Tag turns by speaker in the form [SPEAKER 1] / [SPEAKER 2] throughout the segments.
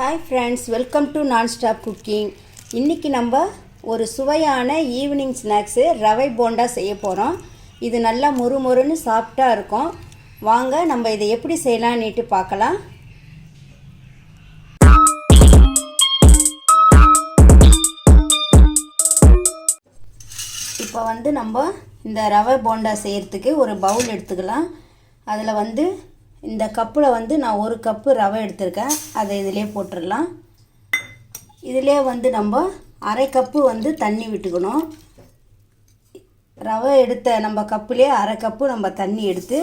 [SPEAKER 1] Hi friends welcome to non stop cooking இன்றைக்கி நம்ம ஒரு சுவையான ஈவினிங் ஸ்நாக்ஸு ரவை போண்டா செய்ய போகிறோம் இது நல்லா மொறு மொறுன்னு இருக்கும். வாங்க நம்ம இதை எப்படி செய்யலான்னுட்டு பார்க்கலாம். இப்போ வந்து நம்ம இந்த ரவை போண்டா செய்கிறதுக்கு ஒரு பவுல் எடுத்துக்கலாம். அதில் வந்து இந்த கப்பில் வந்து நான் ஒரு கப்பு ரவை எடுத்திருக்கேன். அதை இதிலே போட்டுடலாம் இதிலே வந்து நம்ம அரை கப்பு வந்து தண்ணி விட்டுக்கணும். ரவை எடுத்த நம்ம கப்புலேயே அரை கப்பு நம்ம தண்ணி எடுத்து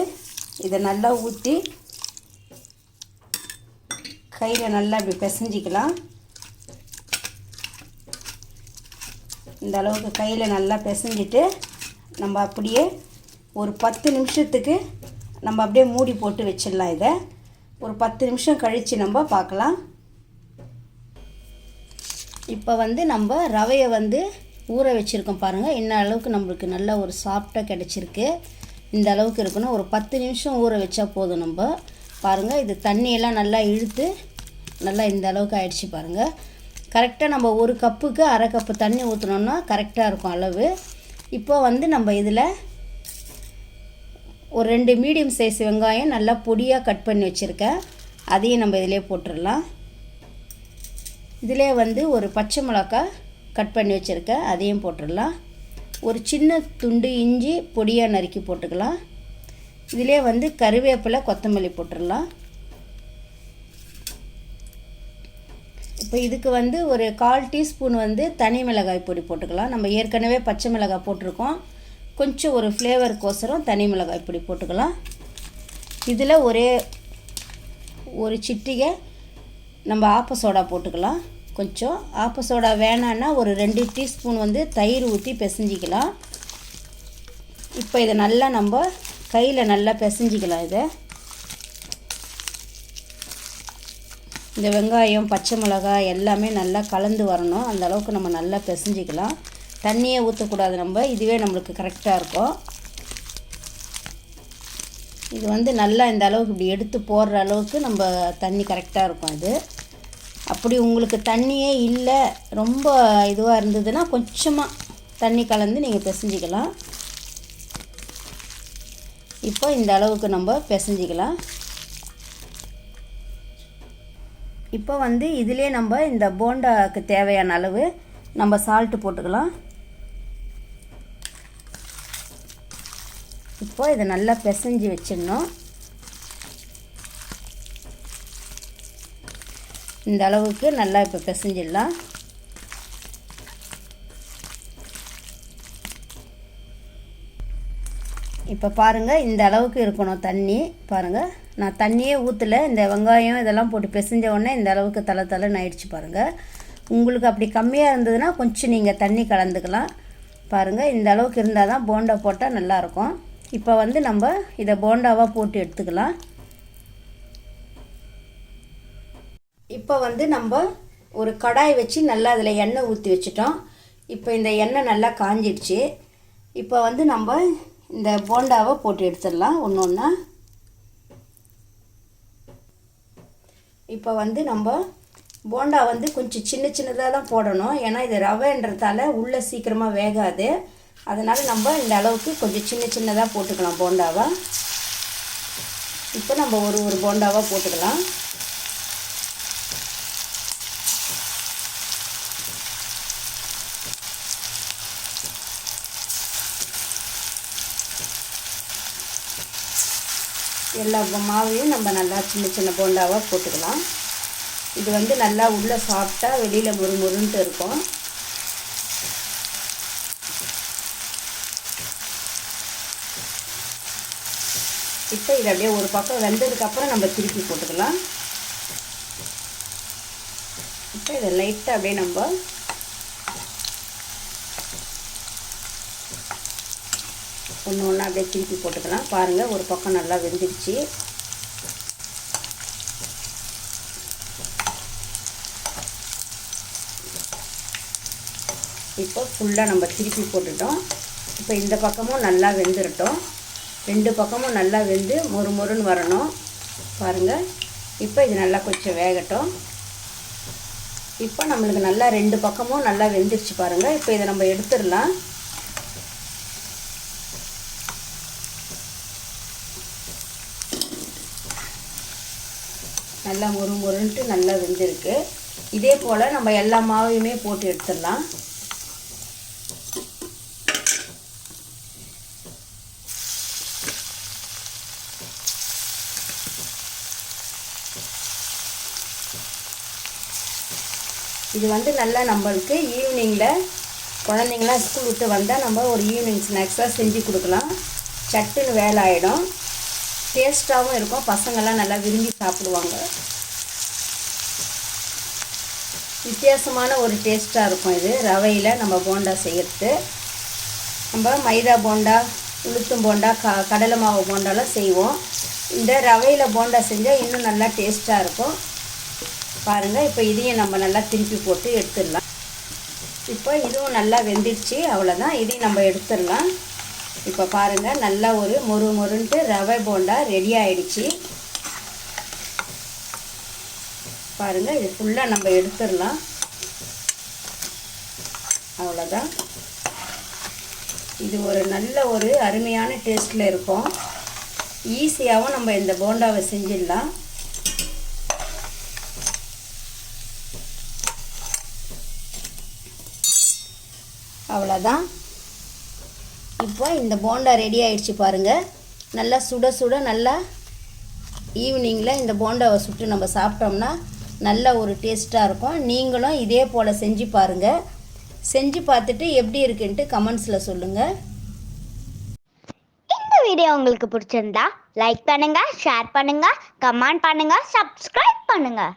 [SPEAKER 1] இதை நல்லா ஊற்றி கையில் நல்லா இப்படி பிசைஞ்சிக்கலாம். இந்த அளவுக்கு கையில் நல்லா பிசைஞ்சிட்டு நம்ம அப்படியே ஒரு பத்து நிமிஷத்துக்கு நம்ம அப்படியே மூடி போட்டு வச்சிடலாம் இதை. ஒரு பத்து நிமிஷம் கழித்து நம்ம பார்க்கலாம். இப்போ வந்து நம்ம ரவையை வந்து ஊற வச்சுருக்கோம் பாருங்கள் என்ன அளவுக்கு நம்மளுக்கு நல்ல ஒரு சாஃப்டாக கிடச்சிருக்கு. இந்த அளவுக்கு இருக்கணும். ஒரு பத்து நிமிஷம் ஊற வச்சா போதும் நம்ம. பாருங்கள் இது தண்ணியெல்லாம் நல்லா இழுத்து நல்லா இந்த அளவுக்கு ஆயிடுச்சு பாருங்கள் கரெக்டாக நம்ம ஒரு கப்புக்கு அரை கப்பு தண்ணி ஊற்றினோன்னா கரெக்டாக இருக்கும் அளவு. இப்போ வந்து நம்ம இதில் ஒரு ரெண்டு மீடியம் சைஸ் வெங்காயம் நல்லா பொடியாக கட் பண்ணி வச்சுருக்கேன். அதையும் நம்ம இதிலே போட்டுடலாம். இதிலே வந்து ஒரு பச்சை மிளகா கட் பண்ணி வச்சுருக்கேன். அதையும் போட்டுடலாம். ஒரு சின்ன துண்டு இஞ்சி பொடியாக நறுக்கி போட்டுக்கலாம். இதிலே வந்து கருவேப்பிலை கொத்தமல்லி போட்டுடலாம். இப்போ இதுக்கு வந்து ஒரு கால் டீஸ்பூன் வந்து தனி மிளகாய் பொடி போட்டுக்கலாம். நம்ம ஏற்கனவே பச்சை மிளகாய் போட்டிருக்கோம். கொஞ்சம் ஒரு ஃப்ளேவருக்கோசரம் தனி மிளகாய் இப்படி போட்டுக்கலாம். இதில் ஒரே ஒரு சிட்டிகை நம்ம ஆப்ப சோடா போட்டுக்கலாம். கொஞ்சம் ஆப்ப சோடா வேணான்னா ஒரு ரெண்டு டீஸ்பூன் வந்து தயிர் ஊற்றி பிசைஞ்சிக்கலாம். இப்போ இதை நல்லா நம்ம கையில் நல்லா பிசைஞ்சிக்கலாம் இதை. இந்த வெங்காயம் பச்சை மிளகாய் எல்லாமே நல்லா கலந்து வரணும். அந்தளவுக்கு நம்ம நல்லா பிசைஞ்சிக்கலாம். தண்ணியே ஊற்றக்கூடாது நம்ம. இதுவே நம்மளுக்கு கரெக்டாக இருக்கும். இது வந்து நல்லா இந்த அளவுக்கு இப்படி எடுத்து போடுற அளவுக்கு நம்ம தண்ணி கரெக்டாக இருக்கும் இது அப்படி உங்களுக்கு தண்ணியே இல்லை ரொம்ப இதுவாக இருந்ததுன்னா கொஞ்சமாக தண்ணி கலந்து நீங்கள் பிசைஞ்சிக்கலாம். இப்போ இந்த அளவுக்கு நம்ம பிசைஞ்சிக்கலாம். இப்போ வந்து இதிலே நம்ம இந்த போண்டாக்கு தேவையான அளவு நம்ம சால்ட்டு போட்டுக்கலாம். இப்போ இதை நல்லா பிசைஞ்சு வச்சிடணும். இந்த அளவுக்கு நல்லா இப்போ பிசைஞ்சிடலாம். இப்போ பாருங்கள் இந்த அளவுக்கு இருக்கணும் தண்ணி. பாருங்கள் நான் தண்ணியே ஊற்றலை இந்த வெங்காயம் இதெல்லாம் போட்டு பிசைஞ்ச உடனே இந்த அளவுக்கு தலை தலைன்னு ஆயிடுச்சு பாருங்கள் உங்களுக்கு அப்படி கம்மியாக இருந்ததுன்னா கொஞ்சம் நீங்கள் தண்ணி கலந்துக்கலாம். பாருங்கள் இந்த அளவுக்கு இருந்தால் தான் போண்டா போட்டால் நல்லாயிருக்கும் இப்போ வந்து நம்ம இதை போண்டாவாக போட்டு எடுத்துக்கலாம். இப்போ வந்து நம்ம ஒரு கடாய் வச்சு நல்லா அதில் எண்ணெய் ஊற்றி வச்சிட்டோம். இப்போ இந்த எண்ணெய் நல்லா காஞ்சிடுச்சு. இப்போ வந்து நம்ம இந்த போண்டாவை போட்டு எடுத்துடலாம் ஒன்று ஒன்றா இப்போ வந்து நம்ம போண்டா வந்து கொஞ்சம் சின்ன சின்னதாக தான் போடணும். ஏன்னா இது ரவைன்றதால உள்ளே சீக்கிரமாக வேகாது. அதனால் நம்ம இந்த அளவுக்கு கொஞ்சம் சின்ன சின்னதாக போட்டுக்கலாம் போண்டாவை. இப்போ நம்ம ஒரு ஒரு போண்டாவாக போட்டுக்கலாம். எல்லா மாவையும் நம்ம நல்லா சின்ன சின்ன போண்டாவாக போட்டுக்கலாம். இது வந்து நல்லா உள்ளே சாப்பிட்டா வெளியில் முறு முருன்ட்டு இருக்கும். இப்போ இது அப்படியே ஒரு பக்கம் வெந்ததுக்கப்புறம் நம்ம திருப்பி போட்டுக்கலாம். இப்போ இதை லைட்டாக அப்படியே நம்ம ஒன்று ஒன்றா அப்படியே திருப்பி போட்டுக்கலாம். பாருங்கள் ஒரு பக்கம் நல்லா வெந்துடுச்சு. இப்போ ஃபுல்லாக நம்ம திருப்பி போட்டுட்டோம். இப்போ இந்த பக்கமும் நல்லா வெந்துருட்டோம். ரெண்டு பக்கமும் நல்லா வெந்து மொறு மொறுன்னு வரணும். பாருங்கள் இப்போ இது நல்லா கொஞ்சம் வேகட்டும். இப்போ நம்மளுக்கு நல்லா ரெண்டு பக்கமும் நல்லா வெந்துருச்சு பாருங்கள் இப்போ இதை நம்ம எடுத்துடலாம். நல்லா முறு முருன்ட்டு நல்லா வெந்திருக்கு. இதே போல் நம்ம எல்லா மாவையுமே போட்டு எடுத்துடலாம். இது வந்து நல்லா நம்மளுக்கு ஈவினிங்கில் குழந்தைங்களாம் ஸ்கூல் விட்டு வந்தால் நம்ம ஒரு ஈவினிங் ஸ்நாக்ஸாக செஞ்சு கொடுக்கலாம். சட்டுன்னு வேலை ஆகிடும் டேஸ்ட்டாகவும் இருக்கும். பசங்கள்லாம் நல்லா விரும்பி சாப்பிடுவாங்க. வித்தியாசமான ஒரு டேஸ்ட்டாக இருக்கும் இது. ரவையில் நம்ம போண்டா செய்கிறது. நம்ம மைதா போண்டா உளுத்தம் போண்டா க கடலை மாவு போண்டாலாம் செய்வோம். இந்த ரவையில் போண்டா செஞ்சால் இன்னும் நல்லா டேஸ்ட்டாக இருக்கும். பாருங்கள் இப்போ இதையும் நம்ம நல்லா திருப்பி போட்டு எடுத்துடலாம். இப்போ இதுவும் நல்லா வெந்துடுச்சு அவ்வளோதான் இதையும் நம்ம எடுத்துடலாம். இப்போ பாருங்கள் நல்லா ஒரு மொறு மொறுன்ட்டு ரவை போண்டா ரெடி ஆகிடுச்சு பாருங்கள் இது ஃபுல்லாக நம்ம எடுத்துடலாம். அவ்வளோதான் இது ஒரு நல்ல ஒரு அருமையான டேஸ்ட்டில் இருக்கும். ஈஸியாகவும் நம்ம இந்த போண்டாவை செஞ்சிடலாம். அவ்வளோதான் இப்போ இந்த போண்டா ரெடி ஆகிடுச்சு பாருங்கள் நல்லா சுட சுட நல்லா ஈவினிங்கில் இந்த போண்டாவை சுட்டு நம்ம சாப்பிட்டோம்னா நல்ல ஒரு டேஸ்ட்டாக இருக்கும். நீங்களும் இதே போல் செஞ்சு பாருங்கள் செஞ்சு பார்த்துட்டு எப்படி இருக்குன்ட்டு கமெண்ட்ஸில் சொல்லுங்கள்
[SPEAKER 2] இந்த வீடியோ உங்களுக்கு பிடிச்சிருந்தா லைக் பண்ணுங்கள் ஷேர் பண்ணுங்கள் கமெண்ட் பண்ணுங்கள் சப்ஸ்கிரைப் பண்ணுங்கள்